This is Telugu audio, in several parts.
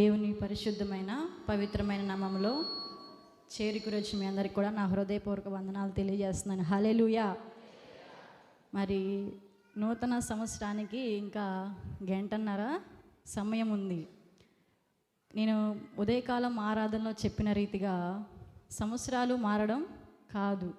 దేవుని పరిశుద్ధమైన పవిత్రమైన నామంలో చేరుకురొచ్చి మీ అందరికి కూడా నా హృదయపూర్వక వందనాలు తెలియజేస్తున్నాను. హలేలుయా మరి నూతన సంవత్సరానికి ఇంకా గంటన్నర సమయం ఉంది. నేను ఉదయకాలం ఆరాధనలో చెప్పిన రీతిగా సంవత్సరాలు మారడం కాదు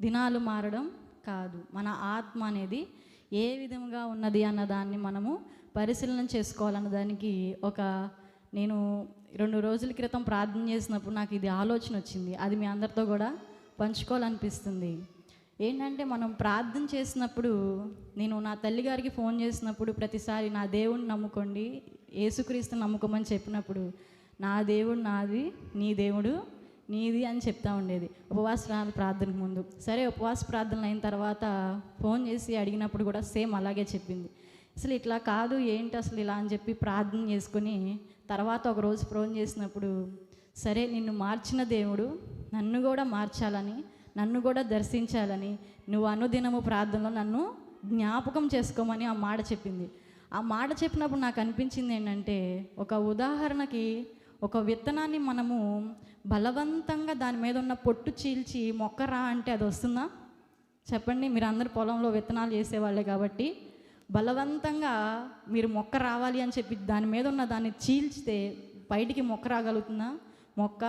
దినాలు మారడం కాదు. మన ఆత్మ అనేది ఏ విధంగా ఉన్నది అన్న దాన్ని మనము పరిశీలన చేసుకోవాలన్న దానికి ఒక నేను రెండు రోజుల క్రితం ప్రార్థన చేసినప్పుడు నాకు ఇది ఆలోచన వచ్చింది. అది మీ అందరితో కూడా పంచుకోవాలనిపిస్తుంది. ఏంటంటే మనం ప్రార్థన చేసినప్పుడు నేను నా తల్లిగారికి ఫోన్ చేసినప్పుడు ప్రతిసారి నా దేవుణ్ణి నమ్ముకోండి ఏసుక్రీస్తు నమ్ముకోమని చెప్పినప్పుడు నా దేవుడు నాది నీ దేవుడు నీది అని చెప్తా ఉండేది. ఉపవాస ప్రా- ప్రార్థనకు ముందు. సరే ఉపవాస ప్రార్థనలు అయిన తర్వాత ఫోన్ చేసి అడిగినప్పుడు కూడా సేమ్ అలాగే చెప్పింది. అసలు ఇట్లా కాదు ఏంటి అసలు ఇలా అని చెప్పి ప్రార్థన చేసుకుని తర్వాత ఒక రోజు ఫోన్ చేసినప్పుడు సరే నిన్ను మార్చిన దేవుడు నన్ను కూడా మార్చాలని నన్ను కూడా దర్శించాలని నువ్వు అనుదినము ప్రార్థనలో నన్ను జ్ఞాపకం చేసుకోమని ఆ మాట చెప్పింది. ఆ మాట చెప్పినప్పుడు నాకు అనిపించింది ఏంటంటే ఒక ఉదాహరణకి ఒక విత్తనాన్ని మనము బలవంతంగా దాని మీద ఉన్న పొట్టు చీల్చి మొక్కరా అంటే అది వస్తుందా? చెప్పండి మీరు అందరు పొలంలో విత్తనాలు చేసేవాళ్ళే కాబట్టి. బలవంతంగా మీరు మొక్క రావాలి అని చెప్పి దాని మీద ఉన్న దాన్ని చీల్చితే బయటికి మొక్క రాగలుగుతుందా? మొక్క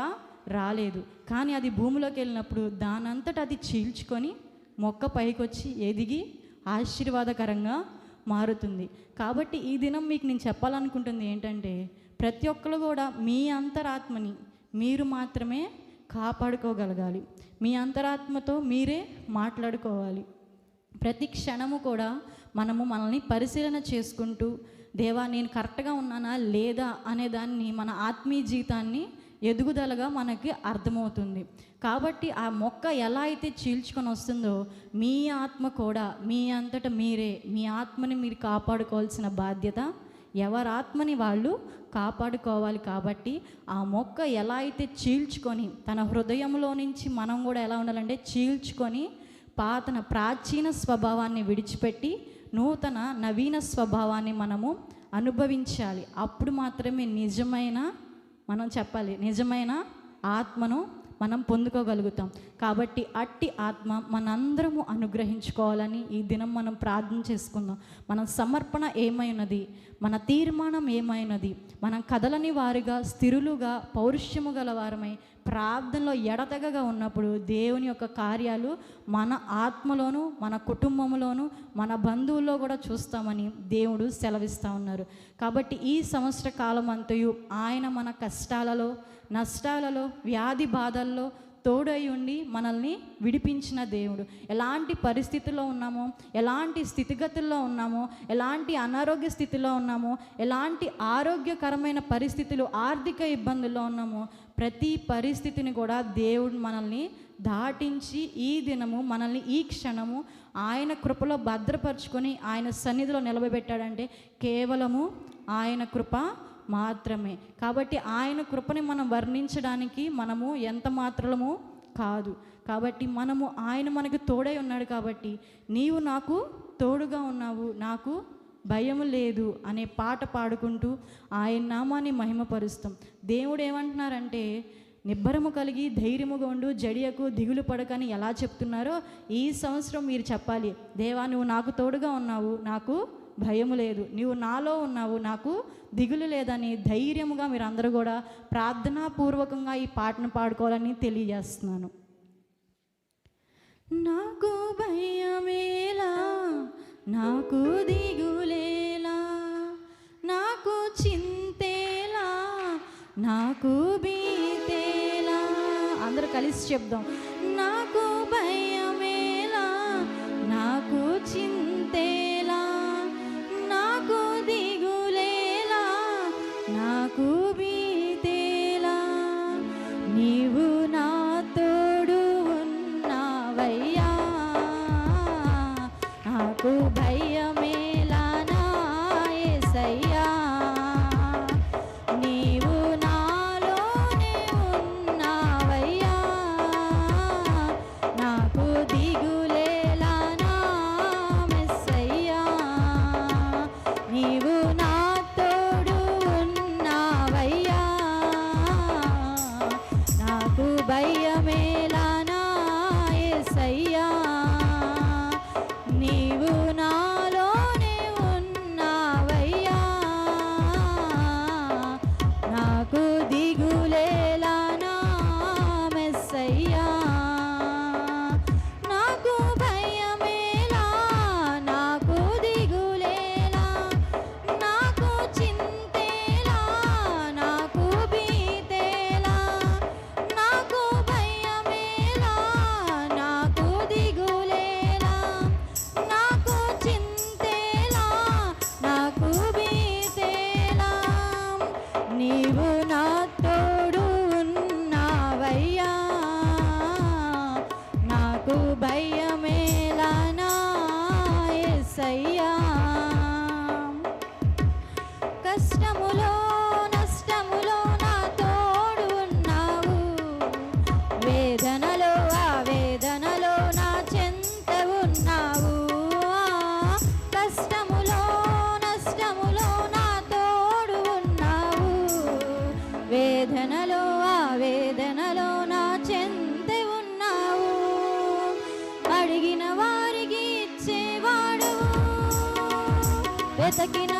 రాలేదు. కానీ అది భూమిలోకి వెళ్ళినప్పుడు దానంతట అది చీల్చుకొని మొక్క పైకి వచ్చి ఎదిగి ఆశీర్వాదకరంగా మారుతుంది. కాబట్టి ఈ దినం మీకు నేను చెప్పాలనుకుంటుంది ఏంటంటే ప్రతి ఒక్కరు కూడా మీ అంతరాత్మని మీరు మాత్రమే కాపాడుకోగలగాలి. మీ అంతరాత్మతో మీరే మాట్లాడుకోవాలి. ప్రతి క్షణము కూడా మనము మనల్ని పరిశీలన చేసుకుంటూ దేవా నేను కరెక్ట్గా ఉన్నానా లేదా? అనే దాన్ని మన ఆత్మీయ జీవితాన్ని ఎదుగుదలగా మనకి అర్థమవుతుంది. కాబట్టి ఆ మొక్క ఎలా అయితే చీల్చుకొని వస్తుందో మీ ఆత్మ కూడా మీ అంతటా మీరే మీ ఆత్మని మీరు కాపాడుకోవాల్సిన బాధ్యత ఎవరి ఆత్మని వాళ్ళు కాపాడుకోవాలి కాబట్టి ఆ మొక్క ఎలా అయితే చీల్చుకొని తన హృదయంలో నుంచి మనం కూడా ఎలా ఉండాలంటే చీల్చుకొని పాతన ప్రాచీన స్వభావాన్ని విడిచిపెట్టి నూతన నవీన స్వభావాన్ని మనము అనుభవించాలి. అప్పుడు మాత్రమే నిజమైన మనం చెప్పాలి నిజమైన ఆత్మను మనం పొందుకోగలుగుతాం. కాబట్టి అట్టి ఆత్మ మనందరము అనుగ్రహించుకోవాలని ఈ దినం మనం ప్రార్థన చేసుకుందాం. మన సమర్పణ ఏమైనది? మన తీర్మానం ఏమైనది? మనం కదలని వారిగా స్థిరులుగా పౌరుష్యము గల వారమై ప్రార్థనలో ఎడతెగగా ఉన్నప్పుడు దేవుని యొక్క కార్యాలు మన ఆత్మలోను మన కుటుంబంలోను మన బంధువుల్లో కూడా చూస్తామని దేవుడు సెలవిస్తూ ఉన్నారు. కాబట్టి ఈ సంవత్సర కాలం అంతయు ఆయన మన కష్టాలలో నష్టాలలో వ్యాధి బాధల్లో తోడై ఉండి మనల్ని విడిపించిన దేవుడు. ఎలాంటి పరిస్థితుల్లో ఉన్నామో ఎలాంటి స్థితిగతుల్లో ఉన్నామో ఎలాంటి అనారోగ్య స్థితిలో ఉన్నామో ఎలాంటి ఆరోగ్యకరమైన పరిస్థితులు ఆర్థిక ఇబ్బందుల్లో ఉన్నామో ప్రతి పరిస్థితిని కూడా దేవుడు మనల్ని దాటించి ఈ దినము మనల్ని ఈ క్షణము ఆయన కృపలో భద్రపరుచుకొని ఆయన సన్నిధిలో నిలబెట్టాడంటే కేవలము ఆయన కృప మాత్రమే. కాబట్టి ఆయన కృపని మనం వర్ణించడానికి మనము ఎంత మాత్రము కాదు. కాబట్టి మనము ఆయన మనకు తోడై ఉన్నాడు కాబట్టి నీవు నాకు తోడుగా ఉన్నావు నాకు భయం లేదు అనే పాట పాడుకుంటూ ఆయన నామాన్ని మహిమపరుస్తాం. దేవుడు ఏమంటున్నారంటే నిబ్బరము కలిగి ధైర్యముగా ఉండు జడియకు దిగులు పడకని ఎలా చెప్తున్నారో ఈ సంవత్సరం మీరు చెప్పాలి. దేవా నువ్వు నాకు తోడుగా ఉన్నావు నాకు భయము లేదు. నీవు నాలో ఉన్నావు నాకు దిగులు లేదని ధైర్యముగా మీరు అందరూ కూడా ప్రార్థనాపూర్వకంగా ఈ పాటను పాడుకోవాలని తెలియజేస్తున్నాను. నాకు భయమేలా నాకు దిగులేలా నాకు చింతేలా నాకు బీతేలా. అందరూ కలిసి చెప్దాం. Hasta aquí.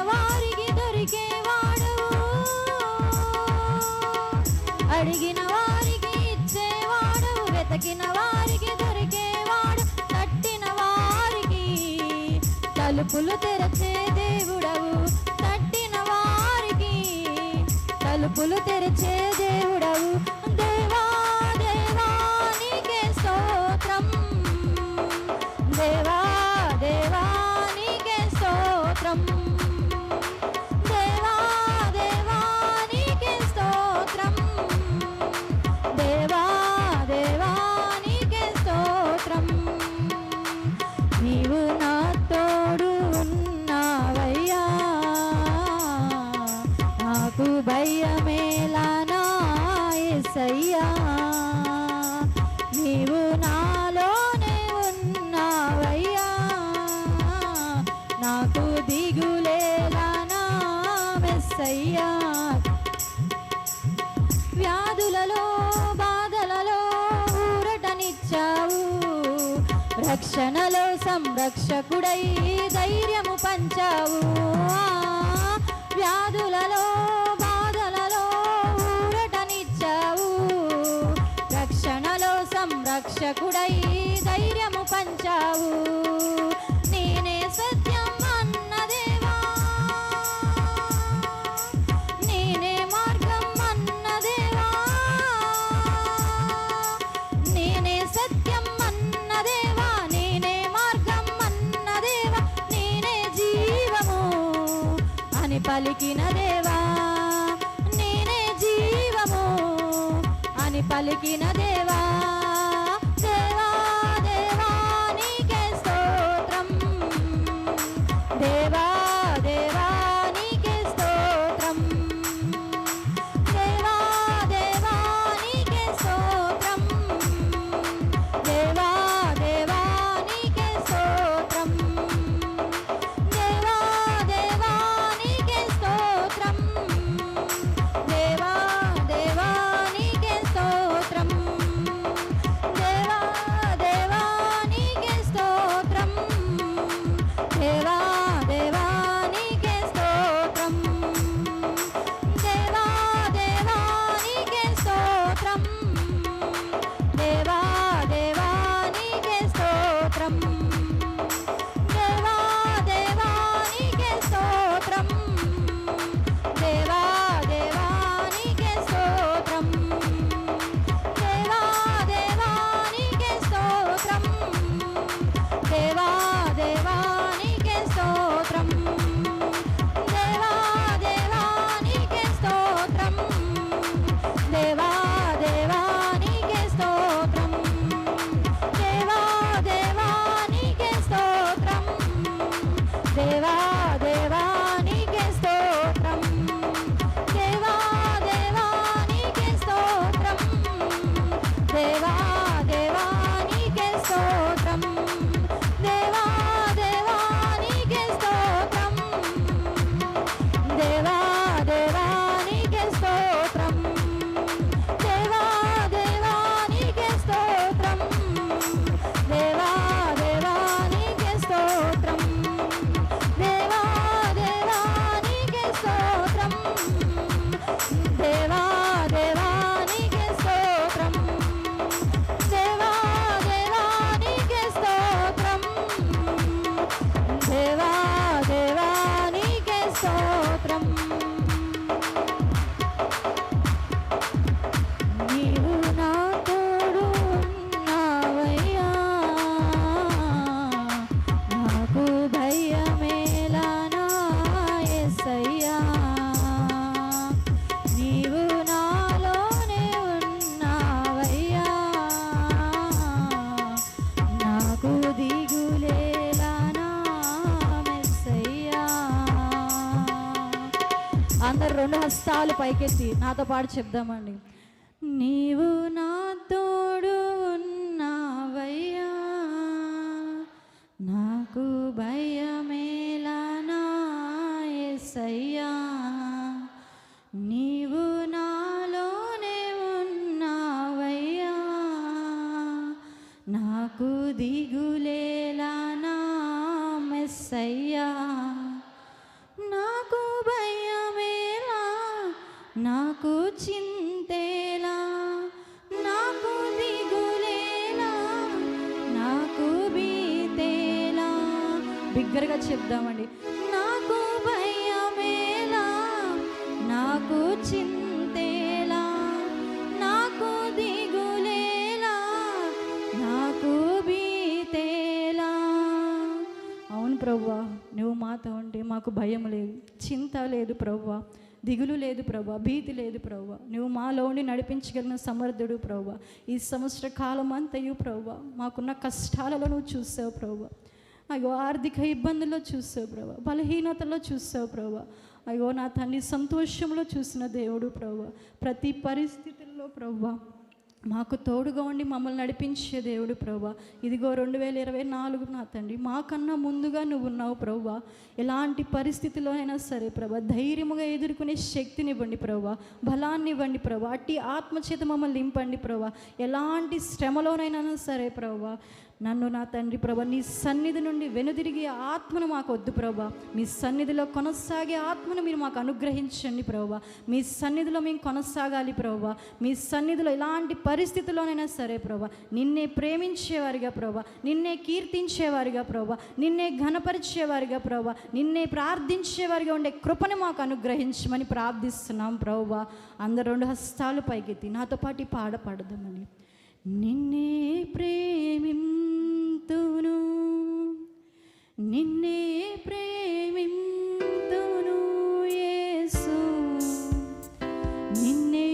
నాకు దిగులేలా నా మెస్సయ్యా. వ్యాధులలో బాధలలో ఊరటనిచ్చావు. రక్షణలో సంరక్షకుడై ధైర్యము పంచావు. వ్యాధులలో బాధలలో ఊరటనిచ్చావు. రక్షణలో సంరక్షకుడై ధైర్యము పంచావు. কিনারে హస్తాలు పైకెత్తి నాతో పాటు చెప్దామండి. నీవు నా తోడు ఉన్నావయ్యా నాకు భయమేలా నా బిగ్గరగా చెప్దామండి. నాకు భయమేలా నాకు చింతేలా నాకు దిగులేలా నాకు బీతేలా. అవును ప్రవ్వా నువ్వు మాతో ఉంటే మాకు భయం లేదు చింత లేదు ప్రవ్వా దిగులు లేదు ప్రభా భీతి లేదు ప్రవ్వా. నువ్వు మాలో ఉండి నడిపించగలిగిన సమర్థుడు ప్రవ్వా. ఈ సంవత్సర కాలం అంతయు ప్రవ్వా మాకున్న కష్టాలలో నువ్వు చూసావు ప్రవ్వా. అయ్యో ఆర్థిక ఇబ్బందుల్లో చూసావు ప్రభా బలహీనతలో చూసావు ప్రభా. అయ్యో నా తండ్రి సంతోషంలో చూసిన దేవుడు ప్రభా. ప్రతి పరిస్థితుల్లో ప్రభా మాకు తోడుగా ఉండి మమ్మల్ని నడిపించే దేవుడు ప్రభా. ఇదిగో రెండు వేల ఇరవై నాలుగు నా తండ్రి మాకన్నా ముందుగా నువ్వు ఉన్నావు ప్రభా. ఎలాంటి పరిస్థితిలో అయినా సరే ప్రభా ధైర్యముగా ఎదుర్కొనే శక్తినివ్వండి ప్రభా. బలాన్ని ఇవ్వండి ప్రభా. అట్టి ఆత్మచేత మమ్మల్ని నింపండి ప్రభా. ఎలాంటి శ్రమలోనైనా సరే ప్రభా నన్ను నా తండ్రి ప్రభ నీ సన్నిధి నుండి వెనుదిరిగే ఆత్మను మాకు వద్దు ప్రభ. మీ సన్నిధిలో కొనసాగే ఆత్మను మీరు మాకు అనుగ్రహించండి ప్రభ. మీ సన్నిధిలో మేము కొనసాగాలి ప్రభ. మీ సన్నిధిలో ఎలాంటి పరిస్థితుల్లోనైనా సరే ప్రభ నిన్నే ప్రేమించేవారిగా ప్రభ నిన్నే కీర్తించేవారిగా ప్రభ నిన్నే ఘనపరిచేవారిగా ప్రభ నిన్నే ప్రార్థించేవారిగా ఉండే కృపను మాకు అనుగ్రహించమని ప్రార్థిస్తున్నాం ప్రభ. అందరు రెండు హస్తాలు పైకెత్తి నాతో పాటు పాడపడదామని నిన్నే పాడదామని ప్రేమింతును. నిన్నే ప్రేమింతును యేసు. నిన్నే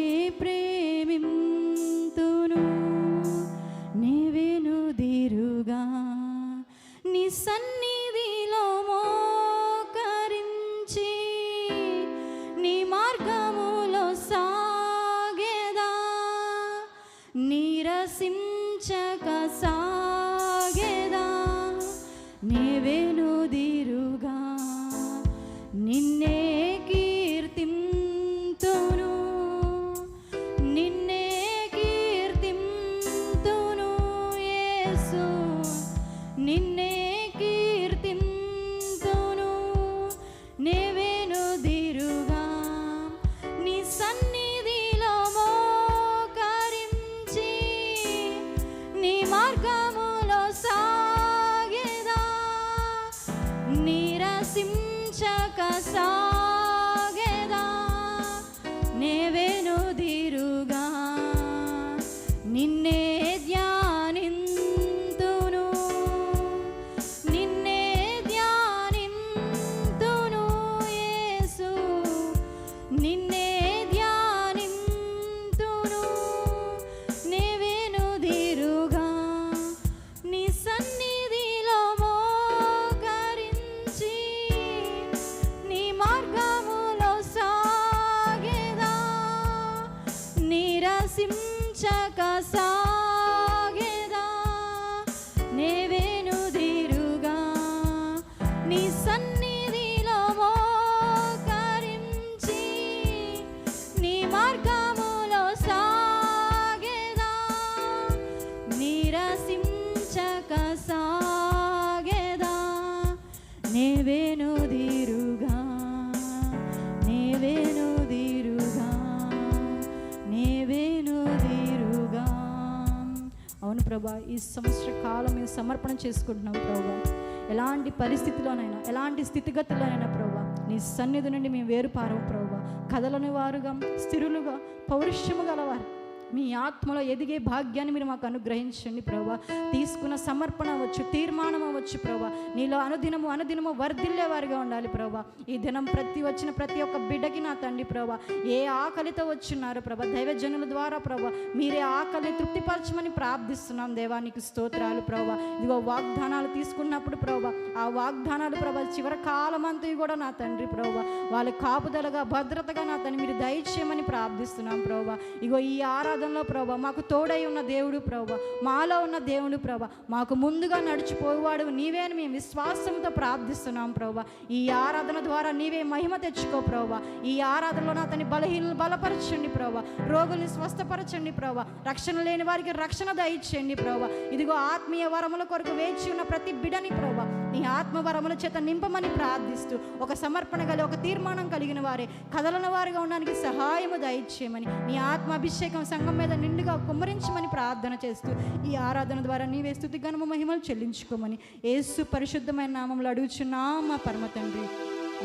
సంవత్సర కాలం మేము సమర్పణ చేసుకుంటున్నాం ప్రభా. ఎలాంటి పరిస్థితిలోనైనా ఎలాంటి స్థితిగతుల్లోనైనా ప్రభా నీ సన్నిధి నుండి మేము వేరు వేరుపారవు ప్రభా. కదలని వారుగా స్థిరులుగా పౌరుష్యము గలవారు. మీ ఆత్మలో ఎదిగే భాగ్యాన్ని మీరు మాకు అనుగ్రహించండి ప్రభా. తీసుకున్న సమర్పణ అవ్వచ్చు తీర్మానం అవ్వచ్చు ప్రభా. నీలో అనుదినము అనుదినము వర్ధిల్లేవారిగా ఉండాలి ప్రభా. ఈ దినం ప్రతి వచ్చిన ప్రతి ఒక్క బిడ్డకి నా తండ్రి ప్రభా. ఏ ఆకలితో వచ్చున్నారు ప్రభా. దైవజనుల ద్వారా ప్రభా. మీరే ఆకలి తృప్తిపరచమని ప్రార్థిస్తున్నాం దేవానికి స్తోత్రాలు ప్రభా. ఇదిగో వాగ్దానాలు తీసుకున్నప్పుడు ప్రభా. ఆ వాగ్దానాలు ప్రభా చివరి కాలం కూడా నా తండ్రి ప్రభా. వాళ్ళు కాపుదలగా భద్రతగా నా తండ్రి మీరు దయచేయమని ప్రార్థిస్తున్నాం ప్రభా. ఇగో ఈ ఆరాధనలో ప్రభా మాకు తోడై ఉన్న దేవుడు ప్రభా మాలో ఉన్న దేవుడు ప్రభా మాకు ముందుగా నడిచిపోయేవాడు నీవే అని మేము విశ్వాసంతో ప్రార్థిస్తున్నాం ప్రభా. ఈ ఆరాధన ద్వారా నీవే మహిమ తెచ్చుకో ప్రభా. ఈ ఆరాధనలో నా అతని బలహీనలు బలపరచండి ప్రభా. రోగుల్ని స్వస్థపరచండి ప్రభా. రక్షణ లేని వారికి రక్షణ దయచేయండి ప్రభా. ఇదిగో ఆత్మీయ వరముల కొరకు వేచి ఉన్న ప్రతి బిడని ప్రభా నీ ఆత్మవరముల చేత నింపమని ప్రార్థిస్తూ ఒక సమర్పణ కలిగి ఒక తీర్మానం కలిగిన వారే కదలని వారుగా ఉండడానికి సహాయము దయచేయమని నీ ఆత్మ అభిషేకం మీద నిండుగా కుమ్మరించమని ప్రార్థన చేస్తూ ఈ ఆరాధన ద్వారా నీవే స్థుతి గణము మహిమలు చెల్లించుకోమని ఏసు పరిశుద్ధమైన నామంలో అడుగుచున్నాం మా పరమ తండ్రి.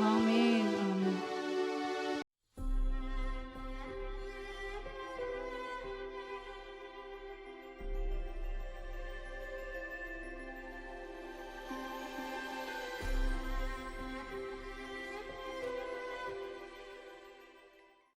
ఆమె ఆమె